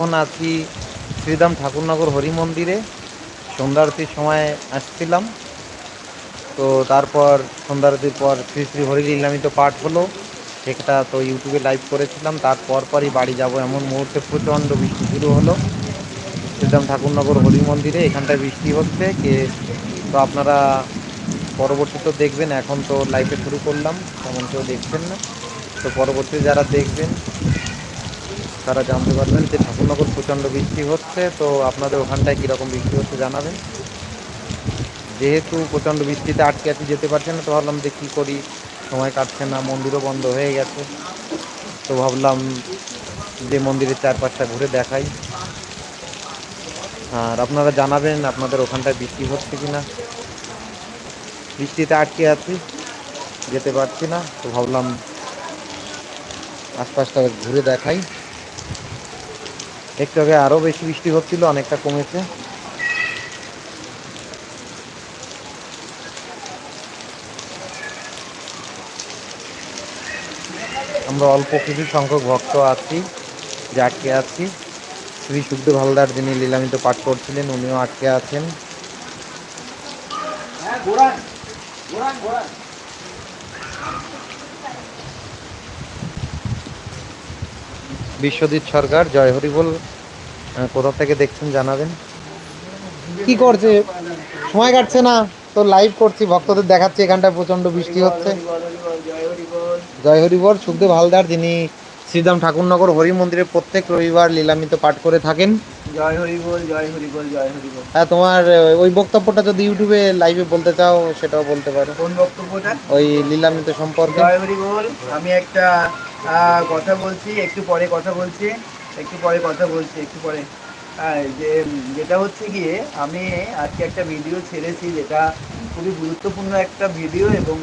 এখন আছি শ্রীরাম ঠাকুরনগর হরি মন্দিরে সন্ধ্যারতির সময় আসছিলাম। তো তারপর সন্ধ্যারতির পর শ্রী শ্রী হরি লীলামিত পাঠ হলো। সেটা তো ইউটিউবে লাইভ করেছিলাম। তারপর পরই বাড়ি যাব এমন মুহূর্তে প্রচণ্ড বৃষ্টি শুরু হলো। শ্রীরাম ঠাকুরনগর হরি মন্দিরে এখানটায় বৃষ্টি হচ্ছে। কে তো আপনারা পরবর্তীতে দেখবেন, এখন তো লাইভে শুরু করলাম। তেমন কেউ দেখছেন না। তো পরবর্তী যারা দেখবেন তারা জানতে পারবেন যে ঠাকুরনগর প্রচণ্ড বৃষ্টি হচ্ছে, তো আপনাদের ওখানটায় কীরকম বৃষ্টি হচ্ছে জানাবেন। যেহেতু প্রচণ্ড বৃষ্টিতে আটকে আছি, যেতে পারছে না, তো ভাবলাম যে কী করি, সময় কাটছে না, মন্দিরও বন্ধ হয়ে গেছে। তো ভাবলাম যে মন্দিরের চারপাশটা ঘুরে দেখাই। আর আপনারা জানাবেন আপনাদের ওখানটায় বৃষ্টি হচ্ছে কি না বৃষ্টিতে আটকে আছি, যেতে পারছি না, তো ভাবলাম আশপাশটা ঘুরে দেখাই। একটু আগে আরও বেশি বৃষ্টি হচ্ছিল, অনেকটা কমেছে। আমরা অল্প কিছু সংখ্যক ভক্ত আছি যে আটকে আছি। শ্রী সুখদেব হালদার যিনি লীলামিত পাঠ করছিলেন, উনিও আটকে আছেন। বিশ্বজিৎ সরকার, জয় হরিবল কোথা থেকে দেখছেন জানাবেন? কি করছে? সময় কাটছে না, তো লাইভ করছি, ভক্তদের দেখাচ্ছি, এখানটায় প্রচণ্ড বৃষ্টি হচ্ছে। জয় হরিবল, সুখদেব হালদার, যিনি শ্রীদাম ঠাকুরনগর হরি মন্দিরে প্রত্যেক রবিবার লীলামিত পাঠ করে থাকেন। জয় হরি বল জয় হরি বল জয় হরি বল। হ্যাঁ তোমার ওই বক্তব্যটা যদি ইউটিউবে লাইভে বলতে চাও সেটাও বলতে পারো। কোন বক্তব্যটা? ওই লীলামিত সম্পর্কে। জয় হরি বল আমি একটা কথা বলছি একটু পরে কথা বলছি একটু পরে কথা বলছি একটু পরে। যে যেটা হচ্ছে গিয়ে আমি আজকে একটা ভিডিও ছেড়েছি যেটা খুবই গুরুত্বপূর্ণ একটা ভিডিও এবং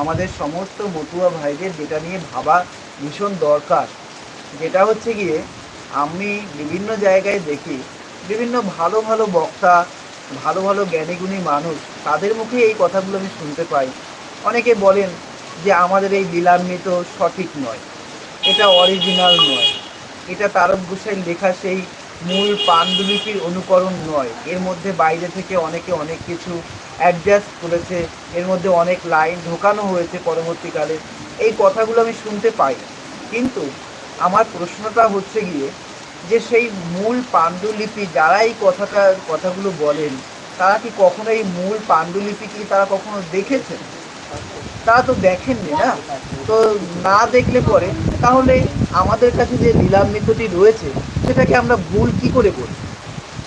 আমাদের সমস্ত মতুয়া ভাইদের যেটা নিয়ে ভাবা ভীষণ দরকার। যেটা হচ্ছে গিয়ে আমি বিভিন্ন জায়গায় দেখি বিভিন্ন ভালো ভালো বক্তা, ভালো ভালো জ্ঞানীগুণী মানুষ, তাদের মুখে এই কথাগুলো আমি শুনতে পাই। অনেকে বলেন যে আমাদের এই লীলান্বিত সঠিক নয়, এটা অরিজিনাল নয়। এটা তারক গোসাইয়ের লেখা সেই মূল পাণ্ডুলিপির অনুকরণ নয়। এর মধ্যে বাইরে থেকে অনেকে অনেক কিছু অ্যাডজাস্ট করেছে, এর মধ্যে অনেক লাইন ঢোকানো হয়েছে পরবর্তীকালে। এই কথাগুলো আমি শুনতে পাই। কিন্তু আমার প্রশ্নটা হচ্ছে গিয়ে যে সেই মূল পাণ্ডুলিপি যারা এই কথাটা, কথাগুলো বলেন, তারা কি কখনো এই মূল পাণ্ডুলিপি কি তারা কখনো দেখেছেন? তারা তো দেখেননি না? তো না দেখলে পরে তাহলে আমাদের কাছে যে লীলামৃতটি রয়েছে, সেটাকে আমরা ভুল কি করে বলি?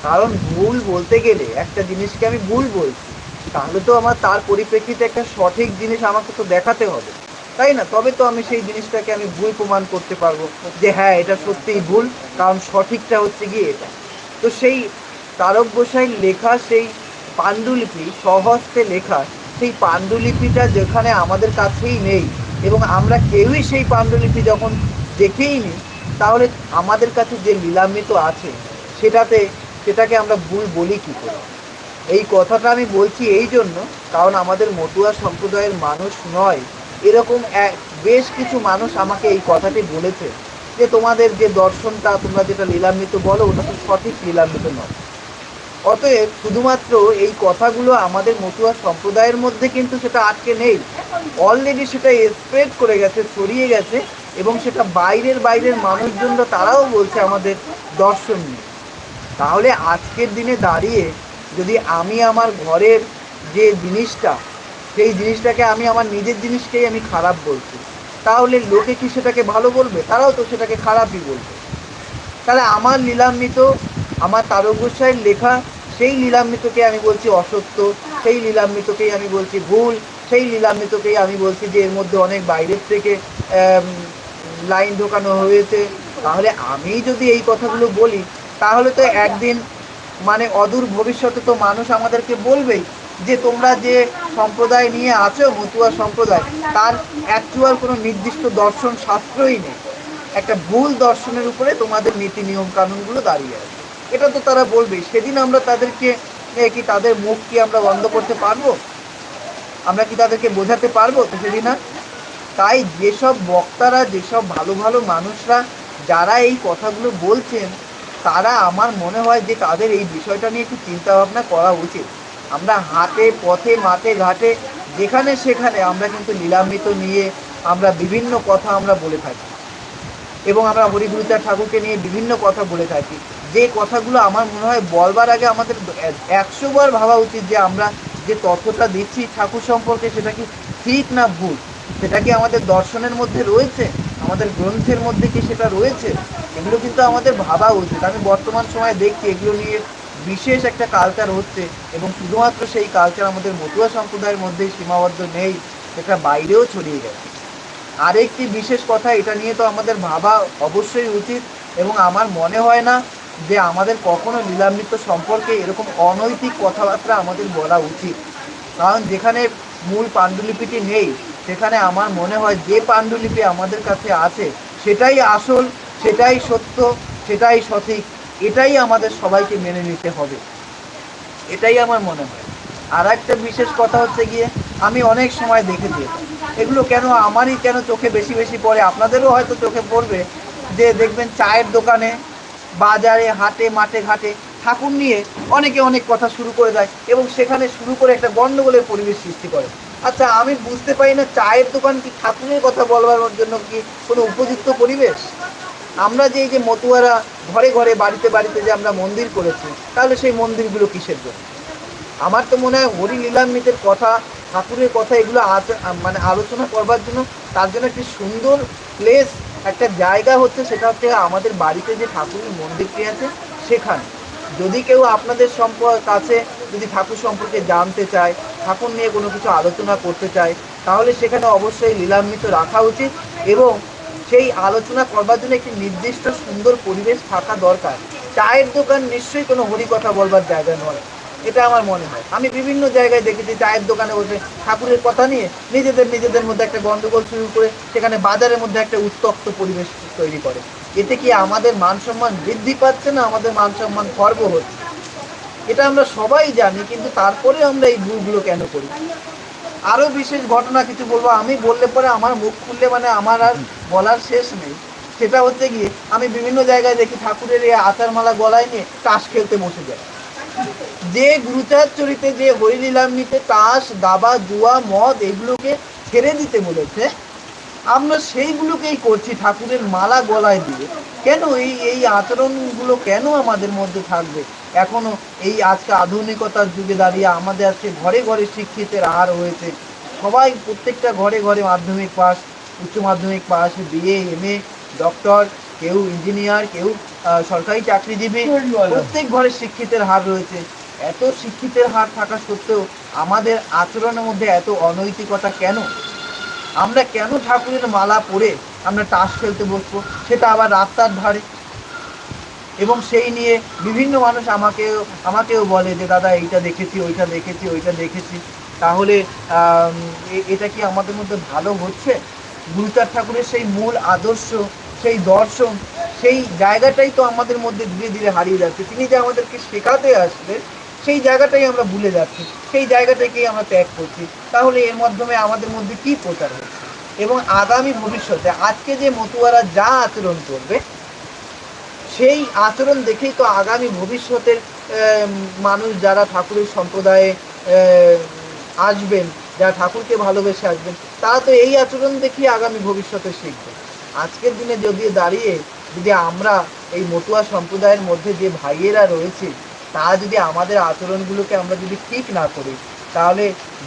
কারণ ভুল বলতে গেলে একটা জিনিসকে আমি ভুল বলছি। তাহলে তো আমার তার পরিপ্রেক্ষিতে একটা সঠিক জিনিস আমাকে তো দেখাতে হবে। তাই না? তবে তো আমি সেই জিনিসটাকে আমি ভুল প্রমাণ করতে পারব যে হ্যাঁ এটা সত্যিই ভুল, কারণ সঠিকটা হচ্ছে গিয়ে এটা। তো সেই তারক গোসাইর লেখা, সেই পাণ্ডুলিপি স্বহস্তে লেখা, সেই পাণ্ডুলিপিটা যেখানে আমাদের কাছেই নেই এবং আমরা কেউই সেই পাণ্ডুলিপি যখন দেখেই নি তাহলে আমাদের কাছে যে লীলামৃত আছে, সেটাতে, সেটাকে আমরা ভুল বলি কী করে? এই কথাটা আমি বলছি এই জন্য, কারণ আমাদের মতুয়া সম্প্রদায়ের মানুষ নয় এরকম বেশ কিছু মানুষ আমাকে এই কথাটি বলেছে যে তোমাদের যে দর্শনটা, তোমরা যেটা লীলামৃত বলো, ওটা তো সঠিক লীলামৃত নয়। অতএব শুধুমাত্র এই কথাগুলো আমাদের মতুয়া সম্প্রদায়ের মধ্যে কিন্তু সেটা আটকে নেই। অলরেডি সেটা স্প্রেড করে গেছে, ছড়িয়ে গেছে এবং সেটা বাইরের বাইরের মানুষজনরা তারাও বলছে আমাদের দর্শন নেই তাহলে আজকের দিনে দাঁড়িয়ে যদি আমি আমার ঘরের যে জিনিসটা সেই জিনিসটাকে আমি আমার নিজের জিনিসকেই আমি খারাপ বলছি। তাহলে লোকে কি সেটাকে ভালো বলবে? তারাও তো সেটাকে খারাপই বলবে। তাহলে আমার লীলামৃত, আমার তারক লেখা, সেই লীলামৃতকে আমি বলছি অসত্য, সেই লীলামৃতকেই আমি বলছি ভুল, সেই লীলামৃতকেই আমি বলছি যে এর মধ্যে অনেক বাইরের থেকে লাইন ঢোকানো হয়েছে। তাহলে আমি যদি এই কথাগুলো বলি, তাহলে তো একদিন মানে অদূর ভবিষ্যতে তো মানুষ আমাদেরকে বলবেই। যে তোমরা যে সম্প্রদায় নিয়ে আছো, মতুয়া সম্প্রদায়, তার অ্যাকচুয়াল কোনো নির্দিষ্ট দর্শন শাস্ত্রই নেই। একটা ভুল দর্শনের উপরে তোমাদের নীতি নিয়ম কানুনগুলো দাঁড়িয়ে আছে। এটা তো তারা বলবেই সেদিন আমরা তাদেরকে কি তাদের মুখ কি আমরা বন্ধ করতে পারব? আমরা কি তাদেরকে বোঝাতে পারব? তো সেদিন আর তাই যেসব বক্তারা, যেসব ভালো ভালো মানুষরা, যারা এই কথাগুলো বলছেন, তারা আমার মনে হয় যে তাদের এই বিষয়টা নিয়ে একটু চিন্তা ভাবনা করা উচিত। আমরা হাতে পথে, মাঠে, ঘাটে, যেখানে সেখানে আমরা কিন্তু লীলামৃত নিয়ে আমরা বিভিন্ন কথা আমরা বলে থাকি। এবং আমরা হরিগুরুচার ঠাকুরকে নিয়ে বিভিন্ন কথা বলে থাকি। যে কথাগুলো আমার মনে হয় বলবার আগে আমাদের একশো বার ভাবা উচিত যে আমরা যে তথ্যটা দিচ্ছি ঠাকুর সম্পর্কে সেটা কি ঠিক না ভুল? সেটা কি আমাদের দর্শনের মধ্যে রয়েছে? আমাদের গ্রন্থের মধ্যে কি সেটা রয়েছে? এগুলো কিন্তু আমাদের ভাবা উচিত। আমি বর্তমান সময়ে দেখছি এগুলো নিয়ে বিশেষ একটা কালচার হচ্ছে এবং শুধুমাত্র সেই কালচার আমাদের মতুয়া সম্প্রদায়ের মধ্যেই সীমাবদ্ধ নেই, সেটা বাইরেও ছড়িয়ে গেছে। আরেকটি বিশেষ কথা, এটা নিয়ে তো আমাদের ভাবা অবশ্যই উচিত এবং আমার মনে হয় না যে আমাদের কখনো লীলামৃত সম্পর্কে এরকম অনৈতিক কথাবার্তা আমাদের বলা উচিত। কারণ যেখানে মূল পাণ্ডুলিপিটি নেই, সেখানে আমার মনে হয় যে পাণ্ডুলিপি আমাদের কাছে আছে, সেটাই আসল, সেটাই সত্য, সেটাই সঠিক। এটাই আমাদের সবাইকে মেনে নিতে হবে। এটাই আমার মনে হয়। আর একটা বিশেষ কথা হচ্ছে গিয়ে, আমি অনেক সময় দেখেছি, এগুলো কেন আমারই কেন চোখে বেশি বেশি পড়ে? আপনাদেরও হয়তো চোখে পড়বে যে দেখবেন চায়ের দোকানে, বাজারে, হাটে, মাঠে, ঘাটে ঠাকুর নিয়ে অনেকে অনেক কথা শুরু করে দেয় এবং সেখানে শুরু করে একটা গণ্ডগোলের পরিবেশ সৃষ্টি করে। আচ্ছা আমি বুঝতে পারি না চায়ের দোকান কি ঠাকুরের কথা বলবার জন্য কি কোনো উপযুক্ত পরিবেশ? আমরা যে এই যে মতুয়ারা ঘরে ঘরে বাড়িতে বাড়িতে যে আমরা মন্দির করেছি, তাহলে সেই মন্দিরগুলো কিসের জন্য? আমার তো মনে হয় হরি লীলামৃতের কথা, ঠাকুরের কথা, এগুলো মানে আলোচনা করবার জন্য তার জন্য একটি সুন্দর প্লেস একটা জায়গা হচ্ছে সেটা হচ্ছে আমাদের বাড়িতে যে ঠাকুরের মন্দিরটি আছে সেখানে। যদি কেউ আপনাদের সম্পর্ক কাছে যদি ঠাকুর সম্পর্কে জানতে চায়, ঠাকুর নিয়ে কোনো কিছু আলোচনা করতে চায়, তাহলে সেখানে অবশ্যই লীলামৃত রাখা উচিত এবং সেই আলোচনা করবার জন্য একটি নির্দিষ্ট সুন্দর পরিবেশ থাকা দরকার। চায়ের দোকান নিশ্চয়ই কোনো হরিকথা বলবার জায়গা নয়। এটা আমার মনে হয়। আমি বিভিন্ন জায়গায় দেখেছি চায়ের দোকানে বসে ঠাকুরের কথা নিয়ে নিজেদের নিজেদের মধ্যে একটা গন্ডগোল শুরু করে সেখানে বাজারের মধ্যে একটা উত্তপ্ত পরিবেশ তৈরি করে। এতে কি আমাদের মান সম্মান বৃদ্ধি পাচ্ছে না আমাদের মান সম্মান খর্ব হচ্ছে? এটা আমরা সবাই জানি, কিন্তু তারপরে আমরা এই ভুলগুলো কেন করি? আরও বিশেষ ঘটনা কিছু বলব। আমি বললে পরে আমার মুখ খুললে মানে আমার আর বলার শেষ নেই। সেটা হচ্ছে গিয়ে, আমি বিভিন্ন জায়গায় দেখি ঠাকুরের এই আচার মালা গলায় নিয়ে তাস খেলতে বসে যায়। যে গুরুচার চরিতে যে হরিলীলামৃতে তাস, দাবা, জুয়া, মদ, এগুলোকে ছেড়ে দিতে বলেছে আমরা সেইগুলোকেই করছি ঠাকুরের মালা গলায় দিয়ে। কেন এই এই আচরণগুলো কেন আমাদের মধ্যে থাকবে? এখনও এই আজকে আধুনিকতার যুগে দাঁড়িয়ে আমাদের আজকে ঘরে ঘরে শিক্ষিতের আহার হয়েছে। সবাই প্রত্যেকটা ঘরে ঘরে মাধ্যমিক পাস উচ্চ মাধ্যমিক pass BA M A doctor কেউ ইঞ্জিনিয়ার কেউ সরকারি চাকরিজীবী প্রত্যেক ঘরে শিক্ষিতের হার রয়েছে। এত শিক্ষিতের হার থাকা সত্ত্বেও আমাদের আচরণের মধ্যে এত অনৈতিকতা কেন? আমরা কেন ঠাকুরের মালা পরে আমরা তাস খেলতে বসবো? সেটা আবার রাস্তার ধারে। এবং সেই নিয়ে বিভিন্ন মানুষ আমাকেও আমাকেও বলে যে, দাদা, এইটা দেখেছি, ওইটা দেখেছি ওইটা দেখেছি। তাহলে এটা কি আমাদের মধ্যে ভালো হচ্ছে? গুরুচার ঠাকুরের সেই মূল আদর্শ, সেই দর্শন, সেই জায়গাটাই তো আমাদের মধ্যে ধীরে ধীরে হারিয়ে যাচ্ছে। তিনি যে আমাদেরকে শেখাতে আসলেন সেই জায়গাটাই আমরা ভুলে যাচ্ছি, সেই জায়গাটাকেই আমরা ত্যাগ করছি। তাহলে এর মাধ্যমে আমাদের মধ্যে কি প্রচার হচ্ছে? এবং আগামী ভবিষ্যতে আজকে যে মতুয়ারা যা আচরণ করবে, সেই আচরণ দেখেই তো আগামী ভবিষ্যতের মানুষ যারা ঠাকুরের সম্প্রদায়ে আসবেন, যারা ঠাকুরকে ভালোবেসে আসবেন, তারা তো এই আচরণ দেখেই আগামী ভবিষ্যতে শিখবে। আজকের দিনে যদি দাঁড়িয়ে যদি আমরা এই মতুয়া সম্প্রদায়ের মধ্যে যে ভাইয়েরা রয়েছে তারা যদি আমাদের আচরণগুলোকে আমরা যদি ঠিক না করি, তাহলে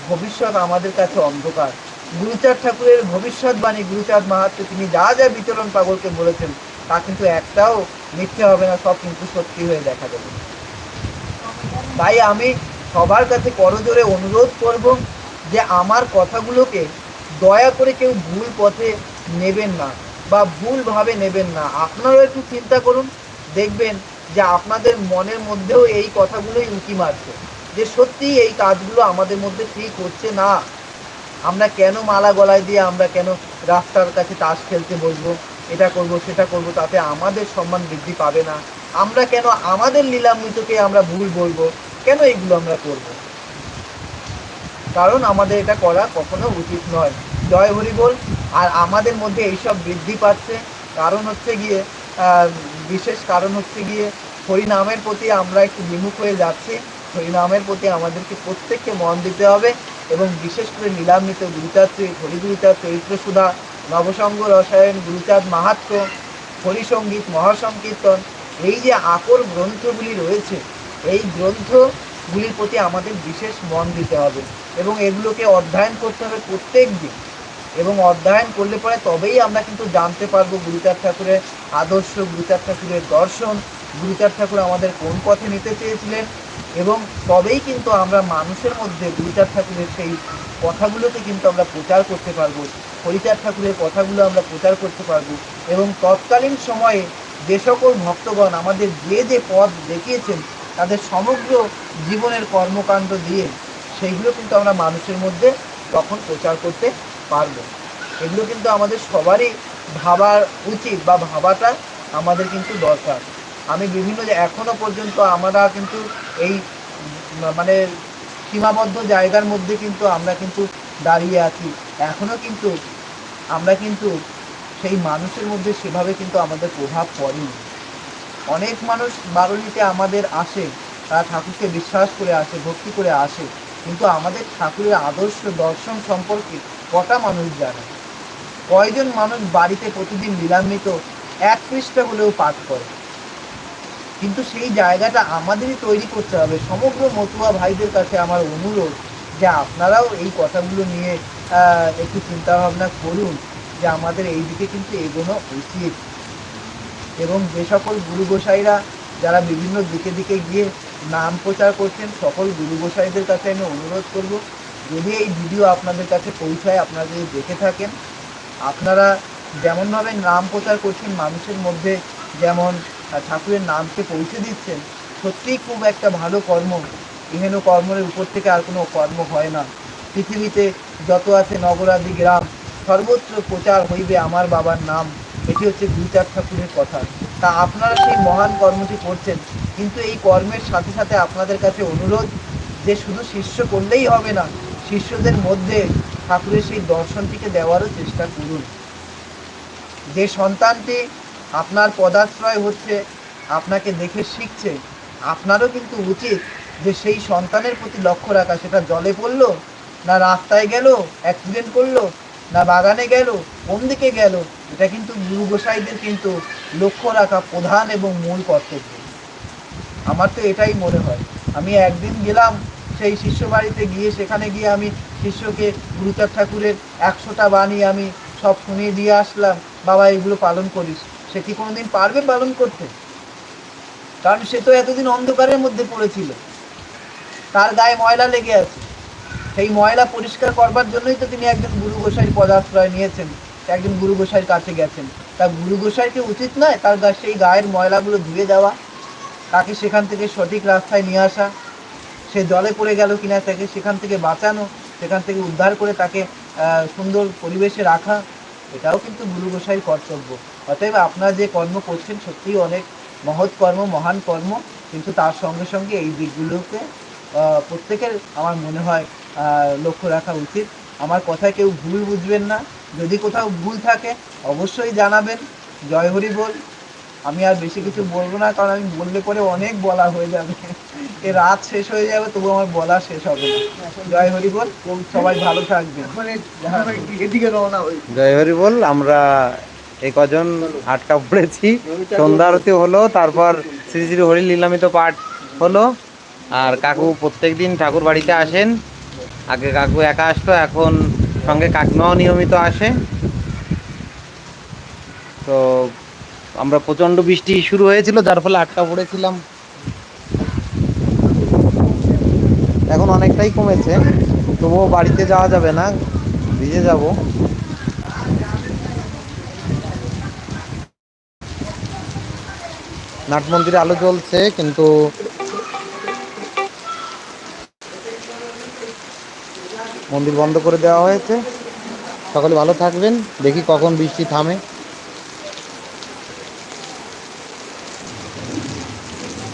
ভবিষ্যৎ আমাদের কাছে অন্ধকার। গুরুচাঁদ ঠাকুরের ভবিষ্যৎবাণী, গুরুচাঁদ মাহাত্ম তিনি যা যা বিচরণ পাগলকে বলেছেন, তা কিন্তু একটাও মিথ্যে হবে না, সব কিন্তু সত্যি হয়ে দেখা যাবে। তাই আমি সবার কাছে করজোরে অনুরোধ করব যে আমার কথাগুলোকে দয়া করে কেউ ভুল পথে নেবেন না বা ভুলভাবে নেবেন না। আপনারাও একটু চিন্তা করুন, দেখবেন যে আপনাদের মনের মধ্যেও এই কথাগুলোই উঁকি মারছে, যে সত্যি এই কাজগুলো আমাদের মধ্যে ঠিক হচ্ছে না। আমরা কেন মালা গলায় দিয়ে আমরা কেন রাস্তার কাছে তাস খেলতে বসবো, এটা করব, সেটা করব, তাতে আমাদের সম্মান বৃদ্ধি পাবে না। আমরা কেন আমাদের লীলামৃতকে আমরা ভুল বলব, কেন এইগুলো আমরা করব? কারণ আমাদের এটা করা কখনো উচিত নয়। জয় হরি বল, আর আমাদের মধ্যে এইসব বৃদ্ধি পাচ্ছে। কারণ হচ্ছে গিয়ে বিশেষ কারণ হচ্ছে গিয়ে হরিনামের প্রতি আমরা একটু বিমুখ হয়ে যাচ্ছি। হরিনামের প্রতি আমাদেরকে প্রত্যেককে মন দিতে হবে এবং বিশেষ করে লীলামৃত গুরুচাঁদ হরিগুরুচাঁদ চরিত্র সুধা নবসঙ্গ রসায়ন গুরুচাঁদ মাহাত্ম হরিসঙ্গীত মহাসংকীর্তন, এই যে আকর গ্রন্থগুলি রয়েছে, এই গ্রন্থগুলির প্রতি আমাদের বিশেষ মন দিতে হবে এবং এগুলোকে অধ্যয়ন করতে হবে প্রত্যেক দিন এবং অধ্যয়ন করলে পরে তবেই আমরা কিন্তু জানতে পারব গুরুচাঁদ ঠাকুরের আদর্শ, গুরুচাঁদ ঠাকুরের দর্শন, গুরুচাঁদ ঠাকুর আমাদের কোন পথে নিতে চেয়েছিলেন এবং তবেই কিন্তু আমরা মানুষের মধ্যে গুরুচাঁদ ঠাকুরের সেই কথাগুলোকে কিন্তু আমরা প্রচার করতে পারব, হরিচাঁদ ঠাকুরের কথাগুলো আমরা প্রচার করতে পারব এবং তৎকালীন সময়ে যে সকল ভক্তগণ আমাদের যে যে পথ দেখিয়েছেন, তাদের সমগ্র জীবনের কর্মকাণ্ড দিয়ে সেইগুলো কিন্তু আমরা মানুষের মধ্যে তখন প্রচার করতে পারব। এগুলো কিন্তু আমাদের সবারই ভাবার উচিত বা ভাবাটা আমাদের কিন্তু দরকার। আমি বিভিন্ন যে এখনও পর্যন্ত আমরা কিন্তু এই মানে সীমাবদ্ধ জায়গার মধ্যে কিন্তু আমরা কিন্তু দাঁড়িয়ে আছি। এখনও কিন্তু আমরা কিন্তু সেই মানুষের মধ্যে সেভাবে কিন্তু আমাদের প্রভাব পড়েনি। অনেক মানুষ বারণীতে আমাদের আসে, তারা ঠাকুরকে বিশ্বাস করে আসে, ভক্তি করে আসে। কিন্তু আমাদের ঠাকুরের আদর্শ দর্শন সম্পর্কে কটা মানুষ জানে? কয়জন মানুষ বাড়িতে প্রতিদিন লীলান্বিত এক পৃষ্ঠা হলেও পাঠ করে? কিন্তু সেই জায়গাটা আমাদেরই তৈরি করতে হবে। সমগ্র মতুয়া ভাইদের কাছে আমার অনুরোধ যে আপনারাও এই কথাগুলো নিয়ে একটু চিন্তা ভাবনা করুন যে আমাদের এই দিকে কিন্তু এগোনো উচিত। এবং যে সকল গুরু গোসাইরা যারা বিভিন্ন দিকে দিকে গিয়ে নাম প্রচার করছেন, সকল গুরু গোসাইদের কাছে আমি অনুরোধ করব যদি এই ভিডিও আপনাদের কাছে পৌঁছায়, আপনারা যদি দেখে থাকেন, আপনারা যেমনভাবে নাম প্রচার করছেন, মানুষের মধ্যে যেমন ঠাকুরের নামকে পৌঁছে দিচ্ছেন, সত্যিই খুব একটা ভালো কর্ম। ইহেন কর্মের উপর থেকে আর কোনো কর্ম হয় না। পৃথিবীতে যত আছে নগরাদি গ্রাম, সর্বত্র প্রচার হইবে আমার বাবার নাম। এটি হচ্ছে গুরুচাঁদ ঠাকুরের কথা। তা আপনারা সেই মহান কর্মটি করছেন, কিন্তু এই কর্মের সাথে সাথে আপনাদের কাছে অনুরোধ যে শুধু শিষ্য করলেই হবে না শিষ্যদের মধ্যে ঠাকুরের সেই দর্শনটিকে দেওয়ারও চেষ্টা করুন। যে সন্তানটি আপনার পদাশ্রয় হচ্ছে, আপনাকে দেখে শিখছে, আপনারও কিন্তু উচিত যে সেই সন্তানের প্রতি লক্ষ্য রাখা। সেটা জলে পড়ল, না রাস্তায় গেল, অ্যাক্সিডেন্ট করল, না বাগানে গেল, কোন দিকে গেল, এটা কিন্তু গুরু গোসাইদের কিন্তু লক্ষ্য রাখা প্রধান এবং মূল কর্তব্য। আমার তো এটাই মনে হয়। আমি একদিন গেলাম সেই শিষ্য বাড়িতে গিয়ে সেখানে গিয়ে আমি শিষ্যকে গুরুচাঁদ ঠাকুরের একশোটা বাণী আমি সব শুনিয়ে দিয়ে আসলাম, বাবা, এগুলো পালন করিস। সে কি কোনোদিন পারবে পালন করতে? কারণ সে তো এতদিন অন্ধকারের মধ্যে পড়েছিল। তার গায়ে ময়লা লেগে আছে। সেই ময়লা পরিষ্কার করবার জন্যই তো তিনি একজন গুরু গোসাইয়ের পদাশ্রয় নিয়েছেন, একজন গুরু গোসাইয়ের কাছে গেছেন। তা গুরু গোসাইকে উচিত নয় তার সেই গায়ের ময়লাগুলো ধুয়ে দেওয়া? তাকে সেখান থেকে সঠিক রাস্তায় নিয়ে আসা? সে জলে পড়ে গেল কিনা তাকে সেখান থেকে বাঁচানো, সেখান থেকে উদ্ধার করে তাকে সুন্দর পরিবেশে রাখা, এটাও কিন্তু গুরু গোসাইয়ের কর্তব্য। অতএব আপনারা যে কর্ম করছেন সত্যিই অনেক মহৎ কর্ম, মহান কর্ম, কিন্তু তার সঙ্গে সঙ্গে এই দিকগুলোকে প্রত্যেকের আমার মনে হয় লক্ষ্য রাখা উচিত। আমার কথায় কেউ ভুল বুঝবেন না। যদি কোথাও ভুল থাকে, অবশ্যই জানাবেন। জয় হরি বল। আমি আর বেশি কিছু বলব না কারণ আমি বললে পরে অনেক বলা হয়ে যাবে। এ রাত শেষ হয়ে যাবে তবু আমার বলা শেষ হবে জয় হরি বল সবাই ভালো থাকবে এদিকে রওনা হই। জয় হরি বল আমরা এই কজন আটকা পড়েছি। সন্ধ্যা আরতি হলো তারপর শ্রী শ্রী হরি লীলামিত পাঠ হলো। আর কাকু প্রত্যেক দিন ঠাকুর বাড়িতে আসেন। আগে কাকু একা আসতো এখন সঙ্গে কাকিমাও নিয়মিত আসে। তো আমরা প্রচণ্ড বৃষ্টি শুরু হয়েছিল, যার ফলে আটকা পড়েছিলাম। এখন অনেকটাই কমেছে, তবুও বাড়িতে যাওয়া যাবে না, ভিজে যাব। নাট মন্দিরে আলো জ্বলছে, কিন্তু মন্দির বন্ধ করে দেওয়া হয়েছে। সকলে ভালো থাকবেন, দেখি কখন বৃষ্টি থামে।